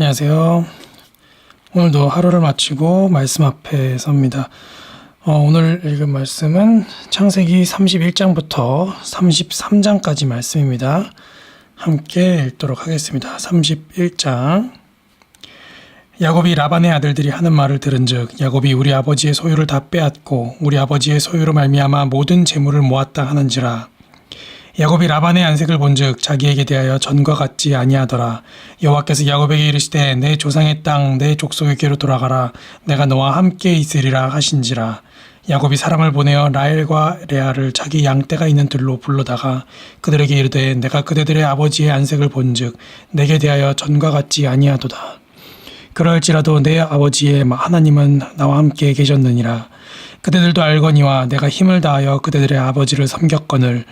안녕하세요. 오늘도 하루를 마치고 말씀 앞에 섭니다. 어, 오늘 읽은 말씀은 창세기 31장부터 33장까지 말씀입니다. 함께 읽도록 하겠습니다. 31장. 야곱이 라반의 아들들이 하는 말을 들은즉 야곱이 우리 아버지의 소유를 다 빼앗고 우리 아버지의 소유로 말미암아 모든 재물을 모았다 하는지라 야곱이 라반의 안색을 본즉 자기에게 대하여 전과 같지 아니하더라. 여호와께서 야곱에게 이르시되 내 조상의 땅 내 족속에게로 돌아가라. 내가 너와 함께 있으리라 하신지라. 야곱이 사람을 보내어 라헬과 레아를 자기 양떼가 있는 들로 불러다가 그들에게 이르되 내가 그대들의 아버지의 안색을 본즉 내게 대하여 전과 같지 아니하도다. 그럴지라도 내 아버지의 하나님은 나와 함께 계셨느니라. 그대들도 알거니와 내가 힘을 다하여 그대들의 아버지를 섬겼거늘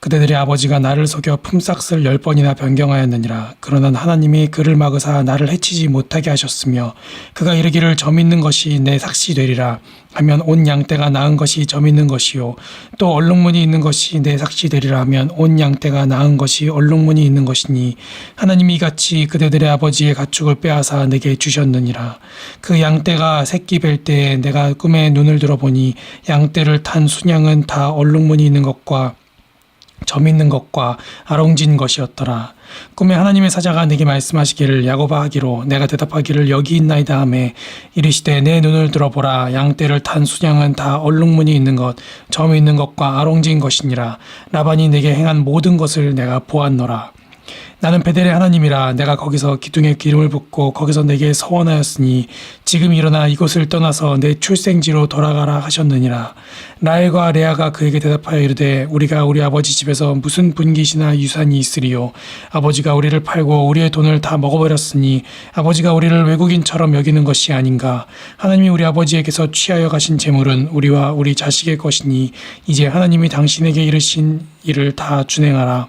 그대들의 아버지가 나를 속여 품삯을 열 번이나 변경하였느니라. 그러나 하나님이 그를 막으사 나를 해치지 못하게 하셨으며 그가 이르기를 점 있는 것이 내 삭시 되리라. 하면 온 양떼가 나은 것이 점 있는 것이요. 또 얼룩무늬 있는 것이 내 삭시 되리라 하면 온 양떼가 나은 것이 얼룩무늬 있는 것이니 하나님이 이같이 그대들의 아버지의 가축을 빼앗아 내게 주셨느니라. 그 양떼가 새끼 뵐 때에 내가 꿈에 눈을 들어보니 양떼를 탄 순양은 다 얼룩무늬 있는 것과 점 있는 것과 아롱진 것이었더라. 꿈에 하나님의 사자가 내게 말씀하시기를 야고바 하기로 내가 대답하기를 여기 있나이다 하매 이르시되 내 눈을 들어보라 양떼를 탄 순양은 다 얼룩무늬 있는 것, 점 있는 것과 아롱진 것이니라. 라반이 내게 행한 모든 것을 내가 보았노라. 나는 베델의 하나님이라 내가 거기서 기둥에 기름을 붓고 거기서 내게 서원하였으니 지금 일어나 이곳을 떠나서 내 출생지로 돌아가라 하셨느니라. 라엘과 레아가 그에게 대답하여 이르되 우리가 우리 아버지 집에서 무슨 분깃이나 유산이 있으리요? 아버지가 우리를 팔고 우리의 돈을 다 먹어버렸으니 아버지가 우리를 외국인처럼 여기는 것이 아닌가? 하나님이 우리 아버지에게서 취하여 가신 재물은 우리와 우리 자식의 것이니 이제 하나님이 당신에게 이르신 일을 다 준행하라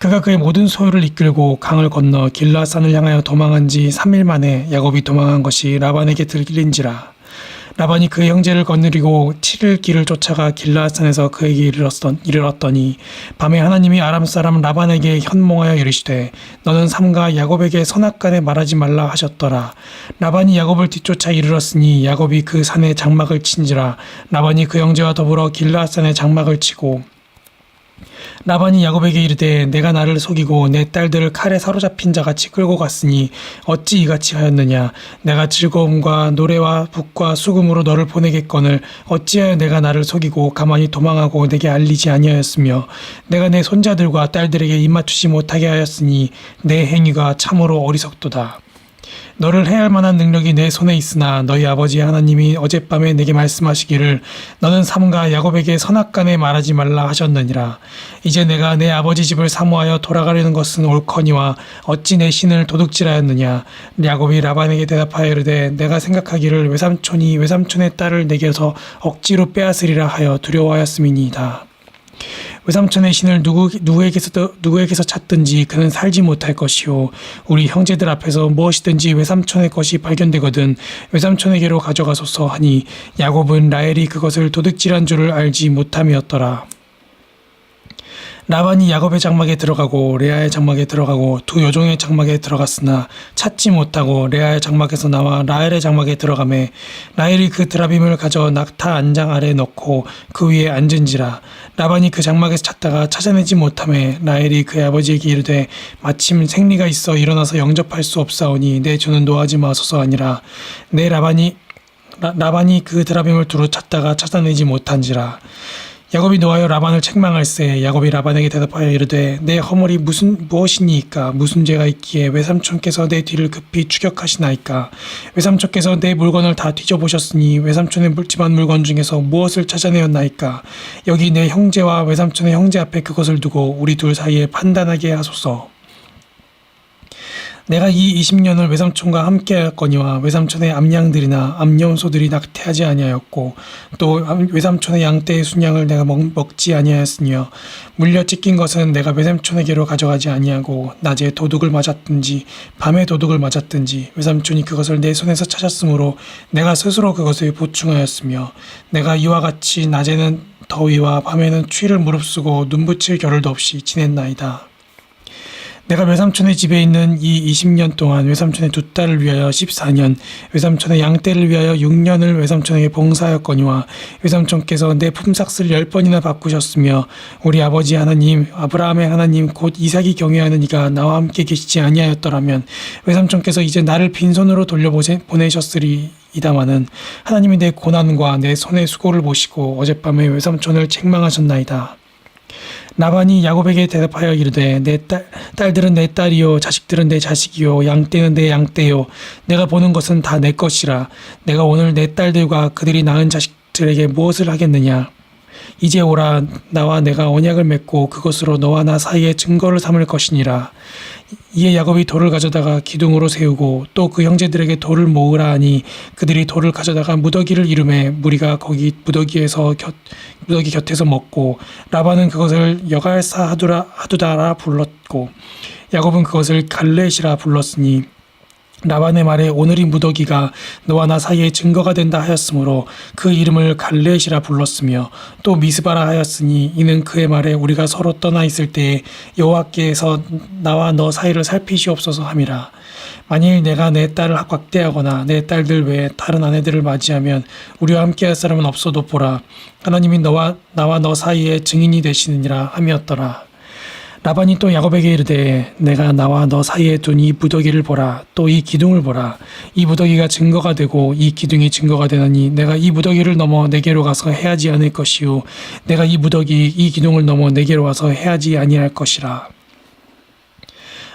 그가 그의 모든 소유를 이끌고 강을 건너 길라산을 향하여 도망한 지 3일 만에 야곱이 도망한 것이 라반에게 들린지라. 라반이 그 형제를 거느리고 7일 길을 쫓아가 길라산에서 그에게 이르렀던, 이르렀더니 밤에 하나님이 아람 사람 라반에게 현몽하여 이르시되 너는 삼가 야곱에게 선악간에 말하지 말라 하셨더라. 라반이 야곱을 뒤쫓아 이르렀으니 야곱이 그 산에 장막을 친지라 라반이 그 형제와 더불어 길라산에 장막을 치고 라반이 야곱에게 이르되 내가 나를 속이고 내 딸들을 칼에 사로잡힌 자 같이 끌고 갔으니 어찌 이같이 하였느냐? 내가 즐거움과 노래와 북과 수금으로 너를 보내겠거늘 어찌하여 내가 나를 속이고 가만히 도망하고 내게 알리지 아니하였으며? 내가 내 손자들과 딸들에게 입맞추지 못하게 하였으니 내 행위가 참으로 어리석도다 너를 해할 만한 능력이 내 손에 있으나 너희 아버지 하나님이 어젯밤에 내게 말씀하시기를 너는 삼가 야곱에게 선악간에 말하지 말라 하셨느니라. 이제 내가 내 아버지 집을 사모하여 돌아가려는 것은 옳거니와 어찌 내 신을 도둑질하였느냐. 야곱이 라반에게 대답하여 이르되 내가 생각하기를 외삼촌이 외삼촌의 딸을 내게서 억지로 빼앗으리라 하여 두려워하였음이니이다. 외삼촌의 신을 누구, 누구에게서, 누구에게서 찾든지 그는 살지 못할 것이요. 우리 형제들 앞에서 무엇이든지 외삼촌의 것이 발견되거든 외삼촌에게로 가져가소서 하니 야곱은 라헬이 그것을 도둑질한 줄을 알지 못함이었더라. 라반이 야곱의 장막에 들어가고 레아의 장막에 들어가고 두 여종의 장막에 들어갔으나 찾지 못하고 레아의 장막에서 나와 라헬의 장막에 들어가매 라헬이 그 드라빔을 가져 낙타 안장 아래 넣고 그 위에 앉은지라 라반이 그 장막에서 찾다가 찾아내지 못함에 라헬이 그의 아버지에게 이르되 마침 생리가 있어 일어나서 영접할 수 없사오니 내 주는 노하지 마소서 아니라 내 라반이 라, 반이 그 드라빔을 두루 찾다가 찾아내지 못한지라 야곱이 노하여 라반을 책망할세 야곱이 라반에게 대답하여 이르되 내 허물이 무슨 무엇이니이까? 무슨 죄가 있기에 외삼촌께서 내 뒤를 급히 추격하시나이까? 외삼촌께서 내 물건을 다 뒤져보셨으니 외삼촌의 물집한 물건 중에서 무엇을 찾아내었나이까? 여기 내 형제와 외삼촌의 형제 앞에 그것을 두고 우리 둘 사이에 판단하게 하소서 내가 이 20년을 외삼촌과 함께하였거니와 외삼촌의 암양들이나 암염소들이 낙태하지 아니하였고 또 외삼촌의 양떼의 순양을 내가 먹, 먹지 아니하였으며 물려 찢긴 것은 내가 외삼촌에게로 가져가지 아니하고 낮에 도둑을 맞았든지 밤에 도둑을 맞았든지 외삼촌이 그것을 내 손에서 찾았으므로 내가 스스로 그것을 보충하였으며 내가 이와 같이 낮에는 더위와 밤에는 추위를 무릅쓰고 눈 붙일 겨를도 없이 지냈나이다. 내가 외삼촌의 집에 있는 이 20년 동안 외삼촌의 두 딸을 위하여 14년, 외삼촌의 양떼를 위하여 6년을 외삼촌에게 봉사하였거니와 외삼촌께서 내 품삯을 10번이나 바꾸셨으며 우리 아버지 하나님, 아브라함의 하나님, 곧 이삭이 경외하는 이가 나와 함께 계시지 아니하였더라면 외삼촌께서 이제 나를 빈손으로 돌려보내셨으리 이다마는 하나님이 내 고난과 내 손의 수고를 보시고 어젯밤에 외삼촌을 책망하셨나이다. 나반이 야곱에게 대답하여 이르되 내 딸, 딸들은 내 딸이요 자식들은 내 자식이요 양떼는 내 양떼요. 내가 보는 것은 다 내 것이라. 내가 오늘 내 딸들과 그들이 낳은 자식들에게 무엇을 하겠느냐? 이제 오라 나와 내가 언약을 맺고 그것으로 너와 나 사이에 증거를 삼을 것이니라 이에 야곱이 돌을 가져다가 기둥으로 세우고 또 그 형제들에게 돌을 모으라 하니 그들이 돌을 가져다가 무더기를 이름해 무리가 거기 무더기에서 곁, 무더기 곁에서 먹고 라반은 그것을 여갈사 하두라 하두다라 불렀고 야곱은 그것을 갈렛이라 불렀으니 라반의 말에 오늘이 무더기가 너와 나 사이에 증거가 된다 하였으므로 그 이름을 갈렛이라 불렀으며 또 미스바라 하였으니 이는 그의 말에 우리가 서로 떠나 있을 때에 여호와께서 나와 너 사이를 살피시옵소서 함이라. 만일 내가 내 딸을 확대하거나 내 딸들 외에 다른 아내들을 맞이하면 우리와 함께할 사람은 없어도 보라. 하나님이 너와 나와 너 사이에 증인이 되시느니라 함이었더라 라반이 또 야곱에게 이르되 내가 나와 너 사이에 둔 이 무더기를 보라. 또 이 기둥을 보라. 이 무더기가 증거가 되고 이 기둥이 증거가 되나니 내가 이 무더기를 넘어 내게로 가서 해하지 않을 것이요. 내가 이 무더기 이 기둥을 넘어 내게로 와서 해하지 아니할 것이라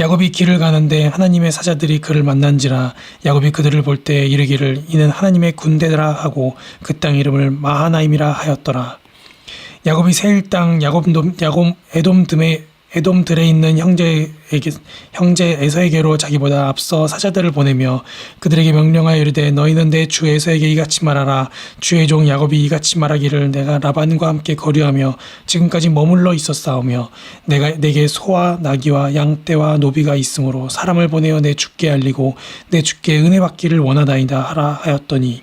야곱이 길을 가는데 하나님의 사자들이 그를 만난지라 야곱이 그들을 볼 때 이르기를 이는 하나님의 군대라 하고 그 땅 이름을 마하나임이라 하였더라. 야곱이 세일 땅 야곱 야곱 에돔 듬에 에돔들에 있는 형제에게 형제 에서에게로 자기보다 앞서 사자들을 보내며 그들에게 명령하여 이르되 너희는 내 주 에서에게 이같이 말하라. 주의 종 야곱이 이같이 말하기를 내가 라반과 함께 거류하며 지금까지 머물러 있었사오며 내가 내게 소와 나귀와 양떼와 노비가 있으므로 사람을 보내어 내 주께 알리고 내 주께 은혜 받기를 원하다이다 하라 하였더니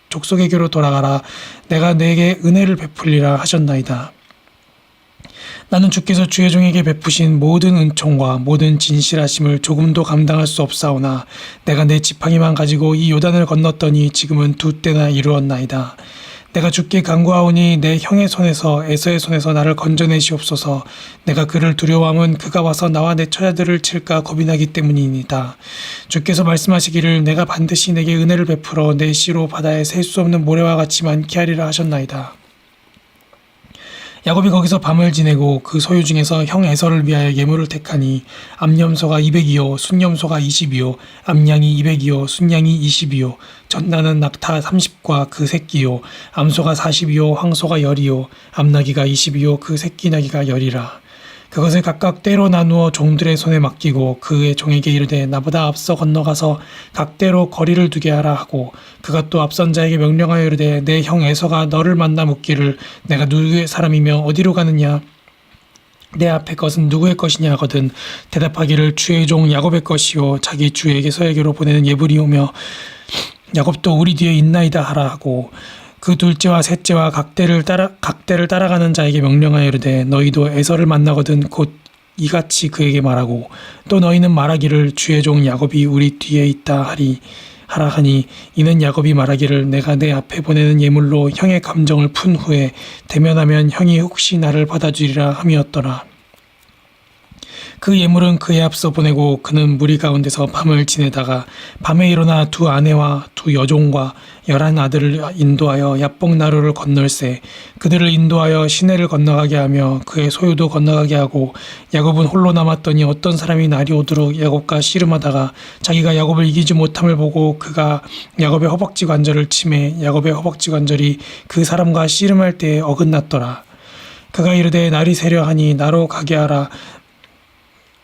족속에게로 돌아가라 내가 내게 은혜를 베풀리라 하셨나이다. 나는 주께서 주의 종에게 베푸신 모든 은총과 모든 진실하심을 조금도 감당할 수 없사오나 내가 내 지팡이만 가지고 이 요단을 건넜더니 지금은 두 때나 이루었나이다. 내가 주께 간구하오니 내 형의 손에서 에서의 손에서 나를 건져내시옵소서. 내가 그를 두려워함은 그가 와서 나와 내 처자들을 칠까 겁이 나기 때문이니다. 주께서 말씀하시기를 내가 반드시 내게 은혜를 베풀어 내 씨로 바다에 셀 수 없는 모래와 같이 많게 하리라 하셨나이다. 야곱이 거기서 밤을 지내고 그 소유 중에서 형 에서를 위하여 예물을 택하니 암염소가 200이요 순염소가 20이요 암양이 200이요 순양이 20이요 전나는 낙타 30과 그 새끼요 암소가 40이요 황소가 10이요 암나기가 20이요 그 새끼 나기가 10이라 그것을 각각 때로 나누어 종들의 손에 맡기고 그의 종에게 이르되 나보다 앞서 건너가서 각대로 거리를 두게 하라 하고 그가 또 앞선 자에게 명령하여 이르되 내 형 에서가 너를 만나 묻기를 내가 누구의 사람이며 어디로 가느냐? 내 앞에 것은 누구의 것이냐? 하거든 대답하기를 주의 종 야곱의 것이요 자기 주에게서에게로 보내는 예불이오며 야곱도 우리 뒤에 있나이다 하라 하고 그 둘째와 셋째와 각대를 따라 각대를 따라가는 자에게 명령하여 이르되 너희도 에서를 만나거든 곧 이같이 그에게 말하고 또 너희는 말하기를 주의 종 야곱이 우리 뒤에 있다 하리 하라 하니 이는 야곱이 말하기를 내가 내 앞에 보내는 예물로 형의 감정을 푼 후에 대면하면 형이 혹시 나를 받아주리라 함이었더라. 그 예물은 그에 앞서 보내고 그는 무리 가운데서 밤을 지내다가 밤에 일어나 두 아내와 두 여종과 열한 아들을 인도하여 야복 나루를 건널세 그들을 인도하여 시내를 건너가게 하며 그의 소유도 건너가게 하고 야곱은 홀로 남았더니 어떤 사람이 날이 오도록 야곱과 씨름하다가 자기가 야곱을 이기지 못함을 보고 그가 야곱의 허벅지 관절을 치매 야곱의 허벅지 관절이 그 사람과 씨름할 때에 어긋났더라. 그가 이르되 날이 새려 하니 나로 가게 하라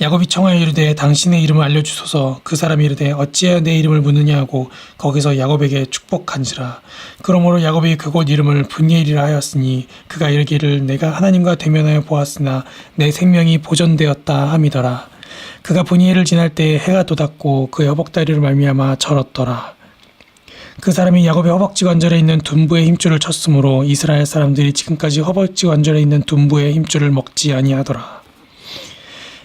야곱이 청하여 이르되 당신의 이름을 알려주소서. 그 사람이 이르되 어찌하여 내 이름을 묻느냐 하고 거기서 야곱에게 축복한지라. 그러므로 야곱이 그곳 이름을 분이엘이라 하였으니 그가 이르기를 내가 하나님과 대면하여 보았으나 내 생명이 보존되었다 함이더라. 그가 분이엘을 지날 때 해가 돋았고 그의 허벅다리를 말미암아 절었더라. 그 사람이 야곱의 허벅지 관절에 있는 둔부의 힘줄을 쳤으므로 이스라엘 사람들이 지금까지 허벅지 관절에 있는 둔부의 힘줄을 먹지 아니하더라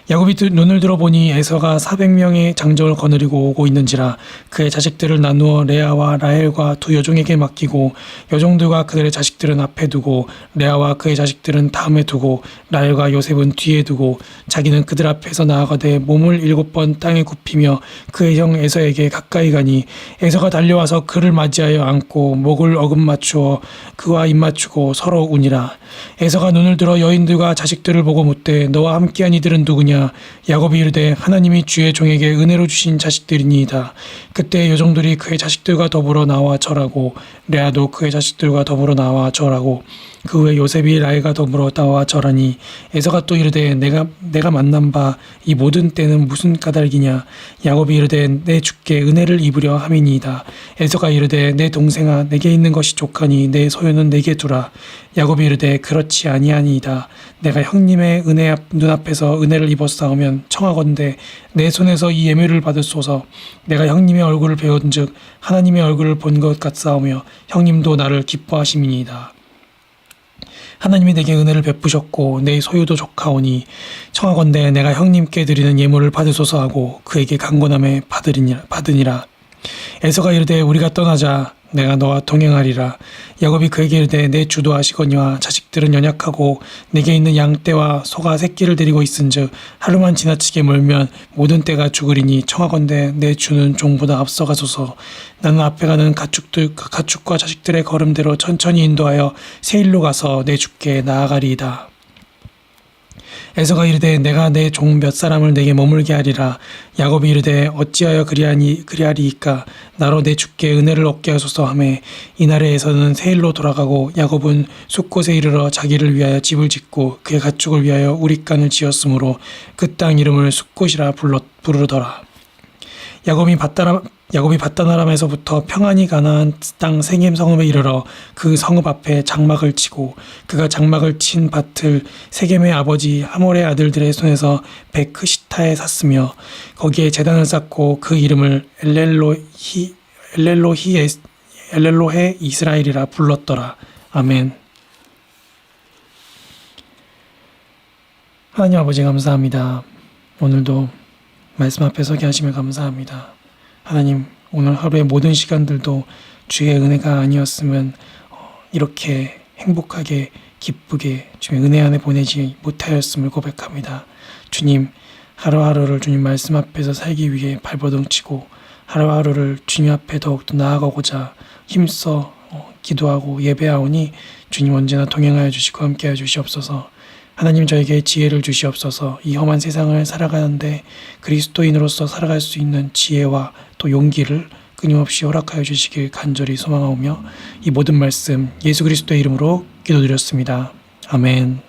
야곱이 드- 눈을 들어보니 에서가 400명의 장정을 거느리고 오고 있는지라 그의 자식들을 나누어 레아와 라헬과 두 여종에게 맡기고 여종들과 그들의 자식들은 앞에 두고 레아와 그의 자식들은 다음에 두고 라헬과 요셉은 뒤에 두고 자기는 그들 앞에서 나아가되 몸을 일곱 번 땅에 굽히며 그의 형 에서에게 가까이 가니 에서가 달려와서 그를 맞이하여 안고 목을 어금 맞추어 그와 입 맞추고 서로 우니라. 에서가 눈을 들어 여인들과 자식들을 보고 묻되 너와 함께한 이들은 누구냐 야곱이 이르되 하나님이 주의 종에게 은혜로 주신 자식들이니이다. 그때 여종들이 그의 자식들과 더불어 나와 절하고 레아도 그의 자식들과 더불어 나와 절하고 그 후에 요셉이 라헬과 더불어 나와 절하니 에서가 또 이르되 내가 내가 만난 바 이 모든 때는 무슨 까닭이냐? 야곱이 이르되 내 주께 은혜를 입으려 함이니이다. 에서가 이르되 내 동생아 내게 있는 것이 족하니 내 소유는 내게 두라. 야곱이 이르되 그렇지 아니하니이다. 내가 형님의 은혜 앞, 눈앞에서 은혜를 입었사오면 청하건대 내 손에서 이 예물을 받을소서. 내가 형님의 얼굴을 배운즉 하나님의 얼굴을 본 것 같사오며 형님도 나를 기뻐하심이니이다 하나님이 내게 은혜를 베푸셨고 내 소유도 족하오니 청하건대 내가 형님께 드리는 예물을 받으소서 하고 그에게 받으리니라 받으니라. 에서가 이르되 우리가 떠나자 내가 너와 동행하리라. 야곱이 그에게 이르되 내 주도 하시거니와 자식들은 연약하고 내게 있는 양떼와 소가 새끼를 데리고 있은즉 하루만 지나치게 멀면 모든 떼가 죽으리니 청하건대 내 주는 종보다 앞서가소서. 나는 앞에 가는 가축들 가축과 자식들의 걸음대로 천천히 인도하여 세일로 가서 내 주께 나아가리이다 에서가 이르되 내가 내 종 몇 사람을 내게 머물게 하리라. 야곱이 이르되 어찌하여 그리하니 그리하리이까? 나로 내 주께 은혜를 얻게 하소서 하매 이날에 에서는 세일로 돌아가고 야곱은 숲곳에 이르러 자기를 위하여 집을 짓고 그의 가축을 위하여 우릿간을 지었으므로 그 땅 이름을 숲곳이라 불러 부르더라. 야곱이 바다람 야곱이 바다나람에서부터 평안히 가나안 땅 생임 성읍에 이르러 그 성읍 앞에 장막을 치고 그가 장막을 친 밭을 세겜의 아버지 하몰의 아들들의 손에서 베크시타에 샀으며 거기에 제단을 쌓고 그 이름을 엘렐로히 엘렐로히 엘렐로헤 이스라엘이라 불렀더라 아멘. 하나님 아버지 감사합니다. 오늘도 말씀 앞에 서게 하시며 감사합니다. 하나님, 오늘 하루의 모든 시간들도 주의 은혜가 아니었으면 어, 이렇게 행복하게 기쁘게 주의 은혜 안에 보내지 못하였음을 고백합니다. 주님, 하루하루를 주님 말씀 앞에서 살기 위해 발버둥치고 하루하루를 주님 앞에 더욱더 나아가고자 힘써 어, 기도하고 예배하오니 주님 언제나 동행하여 주시고 함께하여 주시옵소서. 하나님 저에게 지혜를 주시옵소서 이 험한 세상을 살아가는데 그리스도인으로서 살아갈 수 있는 지혜와 또 용기를 끊임없이 허락하여 주시길 간절히 소망하오며 이 모든 말씀 예수 그리스도의 이름으로 기도드렸습니다. 아멘.